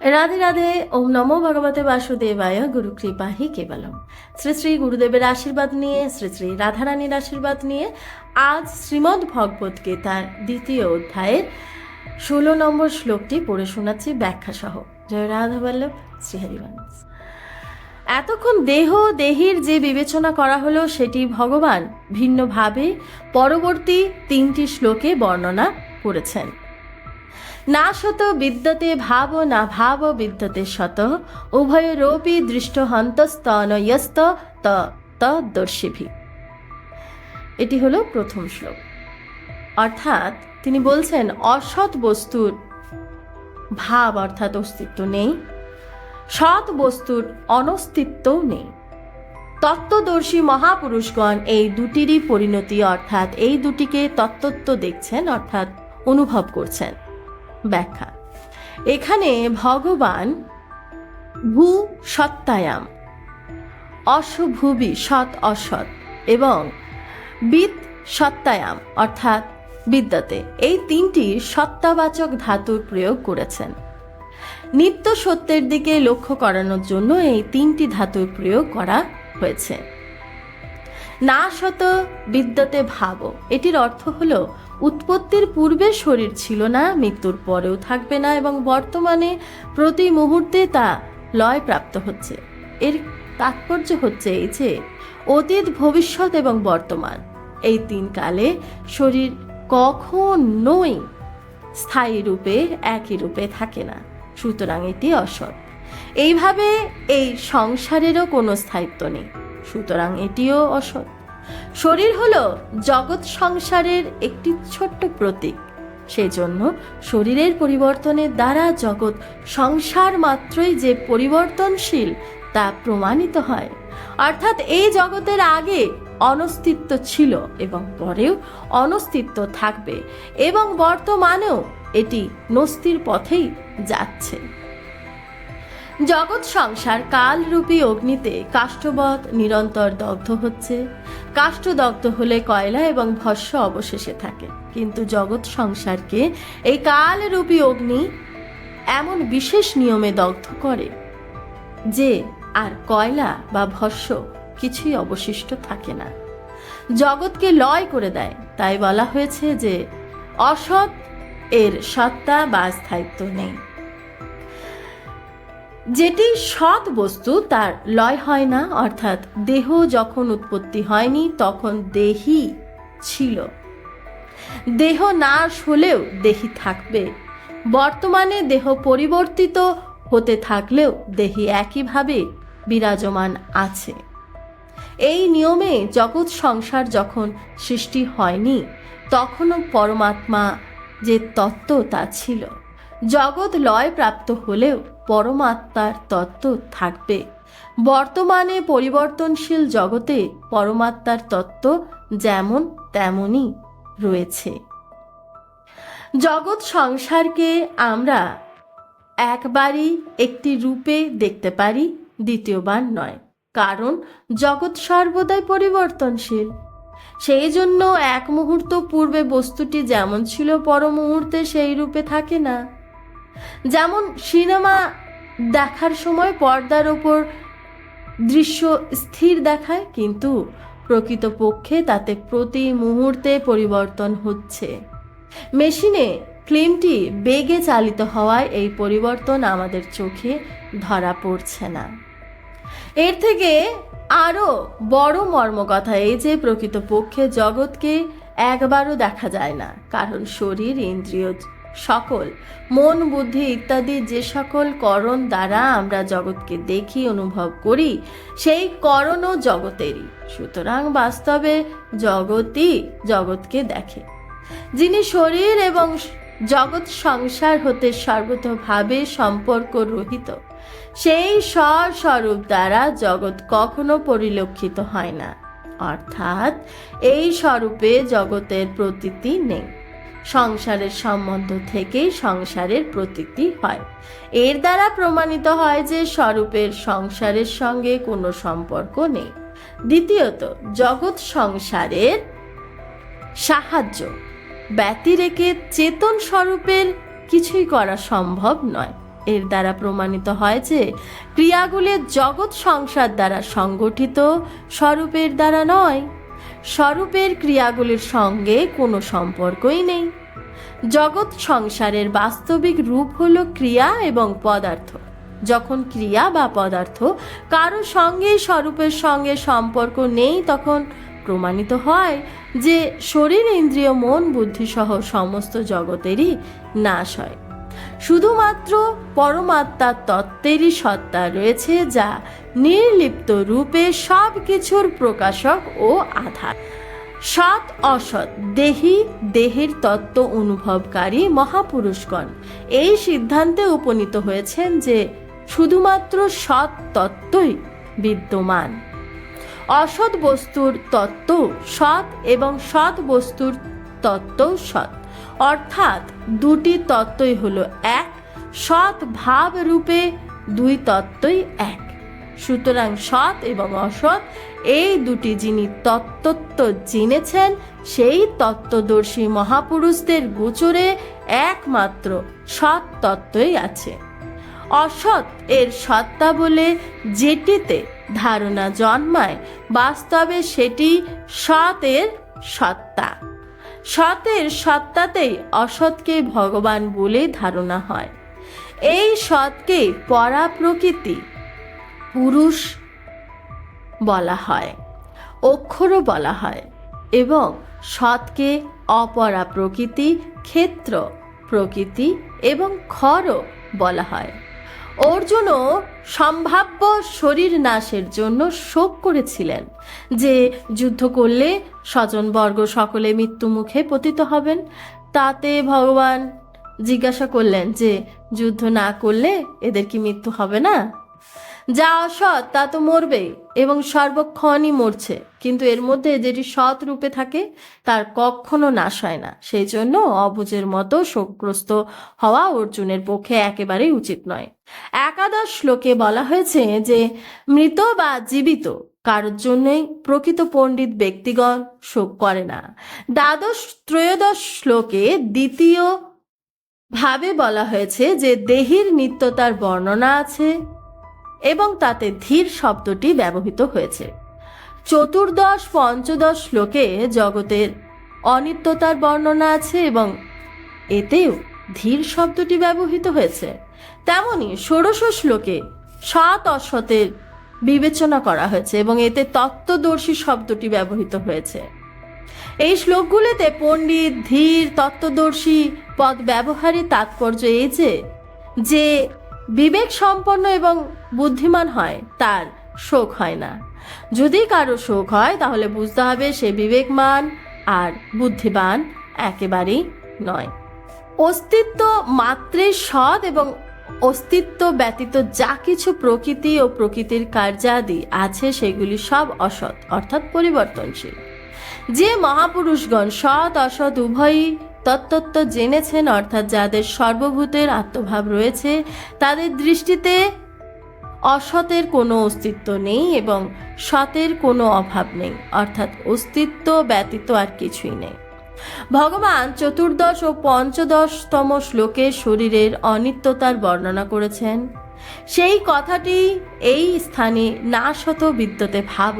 রাধে রাধে, ওম নমো ভগবতে বাসুদেবায়, গুরু কৃপাহি কেবলম। শ্রী শ্রী গুরুদেবের আশীর্বাদ নিয়ে, শ্রী শ্রী রাধারানীর আশীর্বাদ নিয়ে আজ শ্রীমদ্ ভগবত গীতার দ্বিতীয় অধ্যায়ের ষোলো নম্বর শ্লোকটি পড়ে শোনাচ্ছি ব্যাখ্যা সহ। জয় রাধা বল্লভ শ্রীহরিবংশ এতক্ষণ দেহ, দেহির যে বিবেচনা করা হলো, সেটি ভগবান ভিন্নভাবে পরবর্তী তিনটি শ্লোকে বর্ণনা করেছেন। না শত বিদ্যতে ভাব, না ভাব বিদ্যতে শত। উভয়রূপী দৃষ্ট হন্তস্তনয়স্ত ত, তদর্শিভি। এটি হলো প্রথম শ্লোক। অর্থাৎ তিনি বলছেন, অসৎ বস্তুর ভাব অর্থাৎ অস্তিত্ব নেই, সৎ বস্তুর অনস্তিত্বও নেই। তত্ত্বদর্শী মহাপুরুষগণ এই দুটিরই পরিণতি, অর্থাৎ এই দুটিকে তত্ত্বত্ব দেখছেন, অর্থাৎ অনুভব করছেন। ব্যাখ্যা। এখানে ভগবান ভূ সত্তায়াম অশুভুবি সৎ অসৎ এবং বিদ সত্তায়াম অর্থাৎ বিদ্যাতে এই তিনটি সত্তাবাচক ধাতুর প্রয়োগ করেছেন। নিত্য সত্যের দিকে লক্ষ্য করানোর জন্য এই তিনটি ধাতুর প্রয়োগ করা হয়েছে। না শত বিদ্যাতে ভাব, এটির অর্থ হলো উৎপত্তির পূর্বে শরীর ছিল না, মৃত্যুর পরেও থাকবে না এবং বর্তমানে প্রতি মুহূর্তে তা লয় প্রাপ্ত হচ্ছে। এর তাৎপর্য হচ্ছে এই যে, অতীত, ভবিষ্যৎ এবং বর্তমান। এই তিন কালে শরীর কখনোই স্থায়ী রূপে, একই রূপে থাকে না। সুতরাং এটি অসৎ। এইভাবে এই সংসারেরও কোনো স্থায়িত্ব নেই। সুতরাং এটিও অসৎ। শরীর হলো জগৎ সংসারের একটি ছোট্ট প্রতীক। সেজন্য শরীরের পরিবর্তনের দ্বারা জগৎ সংসার মাত্রই যে পরিবর্তনশীল, তা প্রমাণিত হয়। অর্থাৎ এই জগতের আগে অনস্তিত্ব ছিল এবং পরেও অনস্তিত্ব থাকবে এবং বর্তমানেও এটি নস্তির পথেই যাচ্ছে। জগৎ সংসার কালরূপী অগ্নিতে কাষ্ঠবধ নিরন্তর দগ্ধ হচ্ছে। কাষ্ঠ দগ্ধ হলে কয়লা এবং ভস্য অবশেষে থাকে। কিন্তু জগৎ সংসারকে এই কালরূপী অগ্নি এমন বিশেষ নিয়মে দগ্ধ করে যে আর কয়লা বা ভস্য কিছুই অবশিষ্ট থাকে না। জগৎকে লয় করে দেয়। তাই বলা হয়েছে যে অসৎ এর সত্তা বা স্থায়িত্ব নেই। যেটি সৎ বস্তু, তার লয় হয় না, অর্থাৎ দেহ যখন উৎপত্তি হয়নি, তখন দেহি ছিল। দেহ নাশ হলেও দেহি থাকবে। বর্তমানে দেহ পরিবর্তিত হতে থাকলেও দেহি একইভাবে বিরাজমান আছে। এই নিয়মে জগৎ সংসার যখন সৃষ্টি হয়নি, তখনও পরমাত্মা যে তত্ত্ব তা ছিল। জগৎ লয় প্রাপ্ত হলেও পরমাত্মার তত্ত্ব থাকবে। বর্তমানে পরিবর্তনশীল জগতে পরমাত্মার তত্ত্ব যেমন তেমনই রয়েছে। জগৎ সংসারকে আমরা একবারই একটি রূপে দেখতে পারি, দ্বিতীয়বার নয়। কারণ জগৎ সর্বদাই পরিবর্তনশীল। সেই জন্য এক মুহূর্ত পূর্বে বস্তুটি যেমন ছিল পর মুহূর্তে সেই রূপে থাকে না। যেমন সিনেমা দেখার সময় পর্দার ওপর দৃশ্য স্থির দেখায়, কিন্তু প্রকৃতপক্ষে তাতে প্রতি মুহূর্তে পরিবর্তন হচ্ছে। মেশিনে ফিল্মটি বেগে চালিত হওয়ায় এই পরিবর্তন আমাদের চোখে ধরা পড়ছে না। এর থেকে আরও বড় মর্মকথা এই যে, প্রকৃতপক্ষে জগৎকে একবারও দেখা যায় না, কারণ শরীর, ইন্দ্রিয় সকল, মন, বুদ্ধি ইত্যাদি যে সকল করণ দ্বারা আমরা জগৎকে দেখি, অনুভব করি, সেই করণও জগতেরই। সুতরাং বাস্তবে জগৎই জগৎকে দেখে। যিনি শরীর এবং জগৎ সংসার হতে সর্বতভাবে সম্পর্ক রহিত, সেই স্বস্বরূপ দ্বারা জগৎ কখনো পরিলক্ষিত হয় না। অর্থাৎ এই স্বরূপে জগতের প্রতীতি নেই। সংসারের সম্বন্ধ থেকেই সংসারের প্রতীতি হয়। এর দ্বারা প্রমাণিত হয় যে স্বরূপের সংসারের সঙ্গে কোনো সম্পর্ক নেই। দ্বিতীয়ত, জগৎ সংসারের সাহায্য। ব্যতিরেকে চেতন স্বরূপের কিছুই করা সম্ভব নয়। এর দ্বারা প্রমাণিত হয় যে ক্রিয়াগুলি জগৎ সংসার দ্বারা সংগঠিত, স্বরূপের দ্বারা নয়। স্বরূপের ক্রিয়াগুলির সঙ্গে কোনো সম্পর্কই নেই। জগৎ সংসারের বাস্তবিক রূপ হল ক্রিয়া এবং পদার্থ। যখন ক্রিয়া বা পদার্থ কারও সঙ্গে স্বরূপের সঙ্গে সম্পর্ক নেই, তখন প্রমাণিত হয় যে শরীর, ইন্দ্রিয়, মন, বুদ্ধি সহ সমস্ত জগতেরই নাশ হয়। শুধুমাত্র পরমাত্মার তত্ত্বেরই সত্তা রয়েছে যা নির্লিপ্ত রূপে সব কিছুর প্রকাশক ও আধার। সৎ, অসৎ, দেহি, দেহের তত্ত্ব অনুভবকারী মহাপুরুষগণ এই সিদ্ধান্তে উপনীত হয়েছেন যে শুধুমাত্র সৎ তত্ত্বই বিদ্যমান। অসৎ বস্তুর তত্ত্ব সৎ এবং সৎ বস্তুর তত্ত্ব সৎ। অর্থাৎ দুটি তত্ত্বই হলো এক, সৎ ভাব রূপে দুই তত্ত্বই এক। সুতরাং সৎ এবং অসৎ, এই দুটি যিনি তত্ত্বত্ব জেনেছেন, সেই তত্ত্বদর্শী মহাপুরুষদের গোচরে একমাত্র সৎ তত্ত্বই আছে। অসৎ এর সত্তা বলে যেটিতে ধারণা জন্মায়, বাস্তবে সেটি সতের সত্তা। সতের সত্তাতেই অসৎকে ভগবান বলে ধারণা হয়। এই সৎকে পরা প্রকৃতি পুরুষ বলা হয়, অক্ষরও বলা হয় এবং সৎকে অপরা প্রকৃতি, ক্ষেত্র প্রকৃতি এবং খরও বলা হয়। অর্জুনও সম্ভাব্য শরীর নাশের জন্য শোক করেছিলেন যে যুদ্ধ করলে স্বজনবর্গ সকলে মৃত্যু মুখে পতিত হবেন। তাতে ভগবান জিজ্ঞাসা করলেন যে, যুদ্ধ না করলে এদের কি মৃত্যু হবে না? যা অসৎ, তা তো মরবেই, এবং সর্বক্ষণই মরছে। কিন্তু এর মধ্যে যেটি সৎ রূপে থাকে, তার কখনো নাশ হয় না। সেই জন্য অবুজের মতো শোকগ্রস্ত হওয়া অর্জুনের পক্ষে একেবারেই উচিত নয়। একাদশ শ্লোকে বলা হয়েছে যে, মৃত বা জীবিত কারোর জন্যই প্রকৃত পণ্ডিত ব্যক্তিগণ শোক করে না। দ্বাদশ ত্রয়োদশ শ্লোকে দ্বিতীয় ভাবে বলা হয়েছে যে, দেহির নিত্যতার বর্ণনা আছে। এবং তাতে ধীর শব্দটি ব্যবহৃত হয়েছে। চতুর্দশ, পঞ্চদশ শ্লোকে জগতের অনিত্যতার বর্ণনা আছে এবং এতেও ধীর শব্দটি ব্যবহৃত হয়েছে। তেমনি ষোড়শ শ্লোকে সৎ অসতের বিবেচনা করা হয়েছে এবং এতে তত্ত্বদর্শী শব্দটি ব্যবহৃত হয়েছে। এই শ্লোকগুলিতে পণ্ডিত, ধীর, তত্ত্বদর্শী পদ ব্যবহারের তাৎপর্য এই যে যে বিবেক সম্পন্ন এবং বুদ্ধিমান হয়, তার শোক হয় না। যদি কারও শোক হয়, তাহলে বুঝতে হবে সে বিবেকমান আর বুদ্ধিমান একেবারেই নয়। অস্তিত্ব মাত্রে সৎ এবং অস্তিত্ব ব্যতীত যা কিছু প্রকৃতি ও প্রকৃতির কার্যাদি আছে, সেগুলি সব অসৎ, অর্থাৎ পরিবর্তনশীল। যে মহাপুরুষগণ সৎ, অসৎ উভয়ই তত্ত্বত্ব জেনেছেন, অর্থাৎ যাদের সর্বভূতের আত্মভাব রয়েছে, তাদের দৃষ্টিতে অসতের কোনো অস্তিত্ব নেই এবং সতের কোনো অভাব নেই, অর্থাৎ অস্তিত্ব ব্যতীত আর কিছুই নেই। ভগবান চতুর্দশ ও পঞ্চদশতম শ্লোকে শরীরের অনিত্যতার বর্ণনা করেছেন, সেই কথাটি এই স্থানে না শত বিদ্যতে ভাব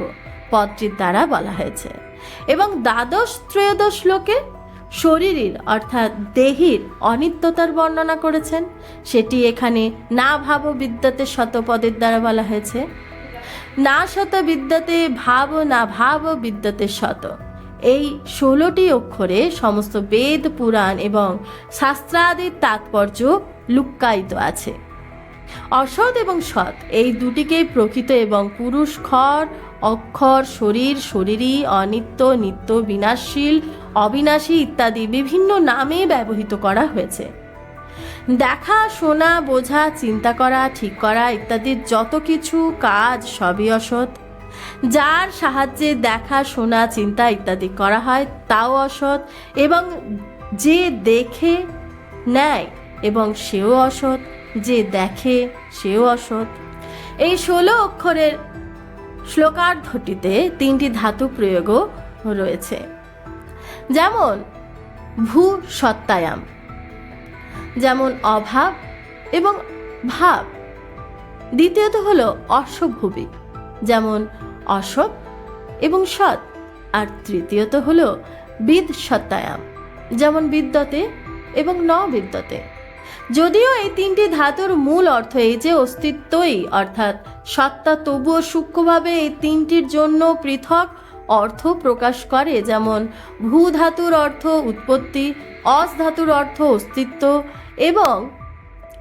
পদটির দ্বারা বলা হয়েছে এবং দ্বাদশ ত্রয়োদশ শ্লোকে শরীরের অর্থাৎ দেহির অনিত্যতার বর্ণনা করেছেন। সেটি এখানে না ভাব বিদ্যাতে শতপদের দ্বারা বলা হয়েছে। না শত বিদ্যাতে ভাব না ভাব বিদ্যাতে শত। এই ষোলোটি অক্ষরে সমস্ত বেদ, পুরাণ এবং শাস্ত্রাদির তাৎপর্য লুক্কায়িত আছে। অসৎ এবং সৎ এই দুটিকেই প্রকৃত এবং পুরুষ খর, অক্ষর, শরীর, শরীরী, অনিত্য, নিত্য, বিনাশশীল অবিনাশী ইত্যাদি বিভিন্ন নামে ব্যবহৃত করা হয়েছে। দেখা, শোনা, বোঝা, চিন্তা করা, ঠিক করা ইত্যাদির যত কিছু কাজ সবই অসৎ। যার সাহায্যে দেখা, শোনা, চিন্তা ইত্যাদি করা হয় তাও অসৎ এবং যে দেখে নেয় এবং সেও অসৎ, যে দেখে সেও অসৎ। এই ষোলো অক্ষরের শ্লোকার্ধটিতে তিনটি ধাতু প্রয়োগও রয়েছে। যেমন ভূ সত্তায়াম যেমন অভাব এবং ভাব। দ্বিতীয়ত হলো অশ্বভুবি, যেমন অসৎ এবং সৎ। আর তৃতীয়ত হলো বিদ সত্যায়াম যেমন বিদ্যতে এবং ন বিদ্যতে যদিও এই তিনটি ধাতুর মূল অর্থ এই যে অস্তিত্বই, অর্থাৎ সত্তা, তবুও সূক্ষ্মভাবে এই তিনটির জন্য পৃথক অর্থ প্রকাশ করে, যেমন ভূ ধাতুর অর্থ উৎপত্তি, অস ধাতুর অর্থ অস্তিত্ব এবং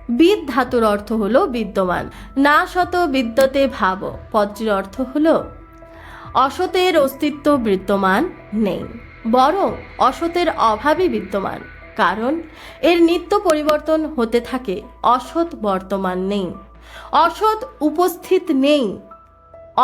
বিদ ধাতুর অর্থ হল বিদ্যমান। না শত বিদ্যতে ভাব পদ্মের অর্থ হলো অসতের অস্তিত্ব বিদ্যমান নেই, বরং অসতের অভাবই বিদ্যমান, কারণ এর নিত্য পরিবর্তন হতে থাকে, অসৎ বর্তমান নেই। অসৎ উপস্থিত নেই,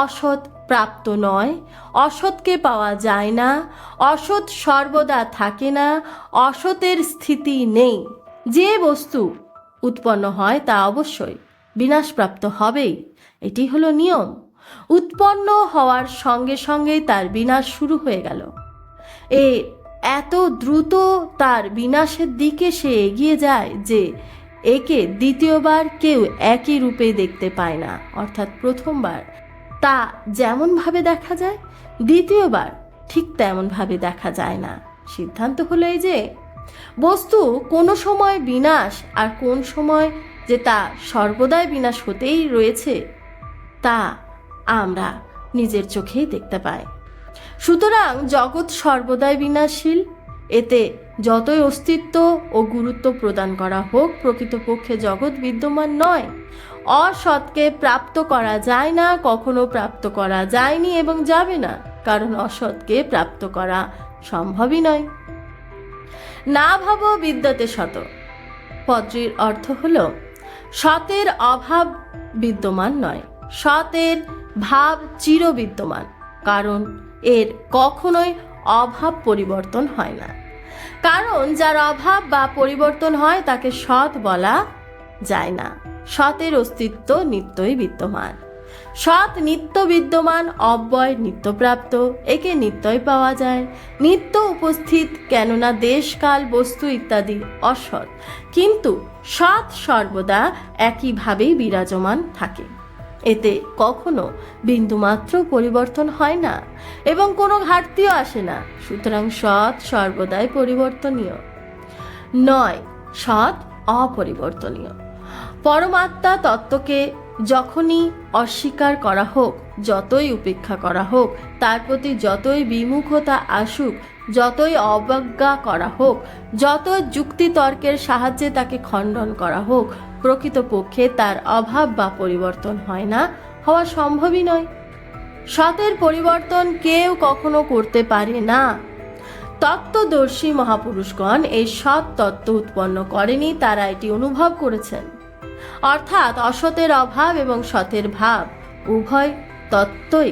অসৎ প্রাপ্ত নয়। অসৎকে পাওয়া যায় না। অসৎ সর্বদা থাকে না। অসতের স্থিতি নেই। যে বস্তু উৎপন্ন হয় তা অবশ্যই বিনাশপ্রাপ্ত হবেই। এটি হলো নিয়ম। উৎপন্ন হওয়ার সঙ্গে সঙ্গেই তার বিনাশ শুরু হয়ে গেল। এ এত দ্রুত তার বিনাশের দিকে সে এগিয়ে যায় যে একে দ্বিতীয়বার কেউ একই রূপে দেখতে পায় না, অর্থাৎ প্রথমবার। তা যেমনভাবে দেখা যায়, দ্বিতীয়বার ঠিক তেমনভাবে দেখা যায় না। সিদ্ধান্ত হলো এই যে, বস্তু কোনো সময় বিনাশ আর কোন সময় যে তা সর্বদাই বিনাশ হতেই রয়েছে, তা আমরা নিজের চোখেই দেখতে পাই। সুতরাং জগৎ সর্বদাই বিনাশশীল এতে যতই অস্তিত্ব ও গুরুত্ব প্রদান করা হোক, প্রকৃতপক্ষে জগৎ বিদ্যমান নয়। অসৎকে প্রাপ্ত করা যায় না, কখনো প্রাপ্ত করা যায়নি এবং যাবে না, কারণ অসৎকে প্রাপ্ত করা সম্ভবই নয়। না ভাব বিদ্যতে শত পদ্রির অর্থ হল, সতের অভাব বিদ্যমান নয়, সতের ভাব চিরবিদ্যমান, কারণ এর কখনোই অভাব পরিবর্তন হয় না। কারণ যার অভাব বা পরিবর্তন হয়, তাকে সৎ বলা যায় না। সতের অস্তিত্ব নিত্যই বিদ্যমান। সৎ নিত্য বিদ্যমান, অব্যয় নিত্যপ্রাপ্ত, একে নিত্যই পাওয়া যায়। নিত্য উপস্থিত, কেননা দেশকাল বস্তু ইত্যাদি অসৎ। কিন্তু সৎ সর্বদা একইভাবেই বিরাজমান থাকে। এতে কখনো বিন্দুমাত্র পরিবর্তন হয় না এবং কোনো ঘাটতিও আসে না। সুতরাং সৎ সর্বদাই পরিবর্তনীয়। নয়, সৎ অপরিবর্তনীয়। পরমাত্মা তত্ত্বকে যখনই অস্বীকার করা হোক, যতই উপেক্ষা করা হোক, তার প্রতি যতই বিমুখতা আসুক, যতই অবজ্ঞা করা হোক যত যুক্তিতর্কের সাহায্যে তাকে খণ্ডন করা হোক প্রকৃতপক্ষে তার অভাব বা পরিবর্তন হয় না, হওয়া সম্ভবই নয়। সতের পরিবর্তন কেউ কখনো করতে পারে না। তত্ত্বদর্শী মহাপুরুষগণ এই সৎ তত্ত্ব উৎপন্ন করেনি, তারা এটি অনুভব করেছেন। অর্থাৎ অসতের অভাব এবং সতের ভাব উভয় তত্ত্বই।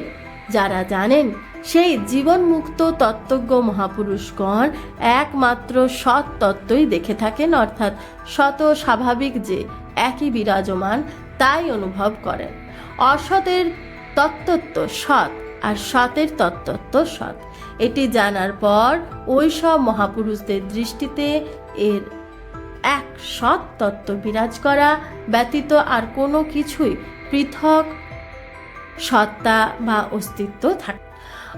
যারা জানেন, সেই জীবনমুক্ত তত্ত্বজ্ঞ মহাপুরুষগণ একমাত্র সৎ তত্ত্বই দেখে থাকেন, অর্থাৎ শত স্বাভাবিক যে একই বিরাজমান তাই অনুভব করেন অসতের তত্ত্বত্ব সৎ আর সতের তত্ত্বত্ব সৎ। এটি জানার পর ওই সব মহাপুরুষদের দৃষ্টিতে এর এক সৎ তত্ত্ব বিরাজ করা ব্যতীত আর কোনো কিছুই পৃথক সত্তা বা অস্তিত্ব থাকে।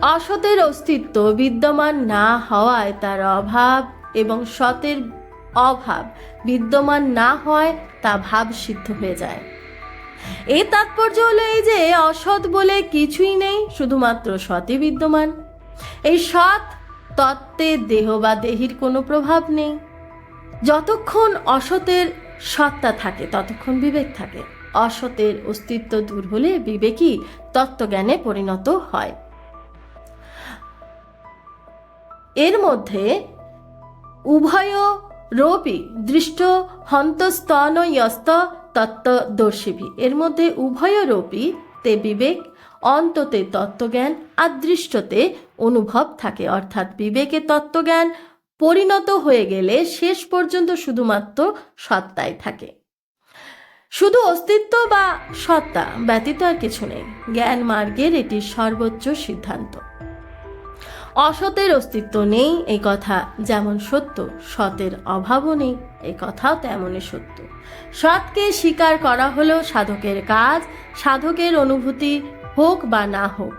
অসতের অস্তিত্ব বিদ্যমান না হওয়ায় তার অভাব এবং সতের অভাব বিদ্যমান না হয় তা ভাব সিদ্ধ হয়ে যায়। এর তাৎপর্য হলো এই যে অসৎ বলে কিছুই নেই, শুধুমাত্র সতই বিদ্যমান। এই সৎ তত্ত্বে দেহ বা দেহির কোনো প্রভাব নেই। যতক্ষণ অসতের সত্তা থাকে, ততক্ষণ বিবেক থাকে। অসতের অস্তিত্ব দূর হলে বিবেকই তত্ত্বজ্ঞানে পরিণত হয়। এর মধ্যে উভয় রোপি দৃষ্ট হন্তস্তন ইয়স্ত তত্ত্বদর্শিভি। এর মধ্যে উভয় রোপি তে বিবেক, অন্ততে তত্ত্বজ্ঞান, আর দৃষ্টতে অনুভব থাকে। অর্থাৎ বিবেকে তত্ত্বজ্ঞান পরিণত হয়ে গেলে শেষ পর্যন্ত শুধুমাত্র সত্তাই থাকে। শুধু অস্তিত্ব বা সত্তা ব্যতীত আর কিছু নেই। জ্ঞান মার্গের এটি সর্বোচ্চ সিদ্ধান্ত। অসতের অস্তিত্ব নেই এই কথা, যেমন সত্য। সতের অভাবও নেই এই কথাও তেমনই সত্য। সৎকে স্বীকার করা হলো সাধকের কাজ, সাধকের অনুভূতি হোক বা না হোক,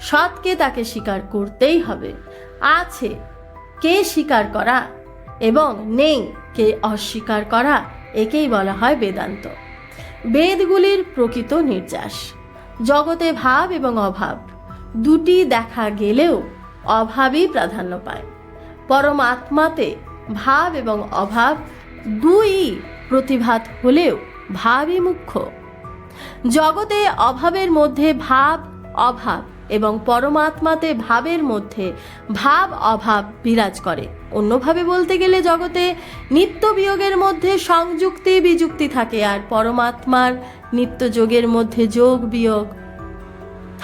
সৎকে তাকে স্বীকার করতেই হবে। আছে কে স্বীকার করা এবং নেই কে অস্বীকার করা, একেই বলা হয় বেদান্ত। বেদগুলির প্রকৃত নির্যাস। জগতে ভাব এবং অভাব, দুটি দেখা গেলেও অভাবই প্রাধান্য পায়। পরমাত্মাতে ভাব এবং অভাব দুই প্রতিভাত হলেও ভাবই মুখ্য। জগতে অভাবের মধ্যে ভাব, অভাব এবং পরমাত্মাতে ভাবের মধ্যে ভাব, অভাব বিরাজ করে। অন্যভাবে বলতে গেলে জগতে নিত্য বিয়োগের মধ্যে সংযুক্তি, বিযুক্তি থাকে আর পরমাত্মার নিত্য যোগের মধ্যে যোগ, বিয়োগ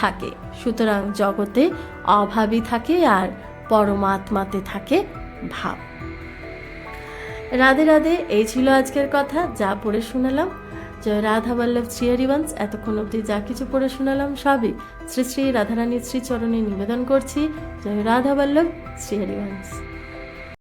থাকে। সুতরাং জগতে অভাবই থাকে আর পরমাত্মাতে থাকে ভাব। রাধে রাধে, এই ছিল আজকের কথা, যা পড়ে শোনালাম। জয় রাধা বল্লভ হরিবংশ এতক্ষণ অবধি যা কিছু পড়ে শোনালাম সবই শ্রী শ্রী রাধারানীর শ্রী চরণে নিবেদন করছি। জয় রাধা বল্লভ শ্রী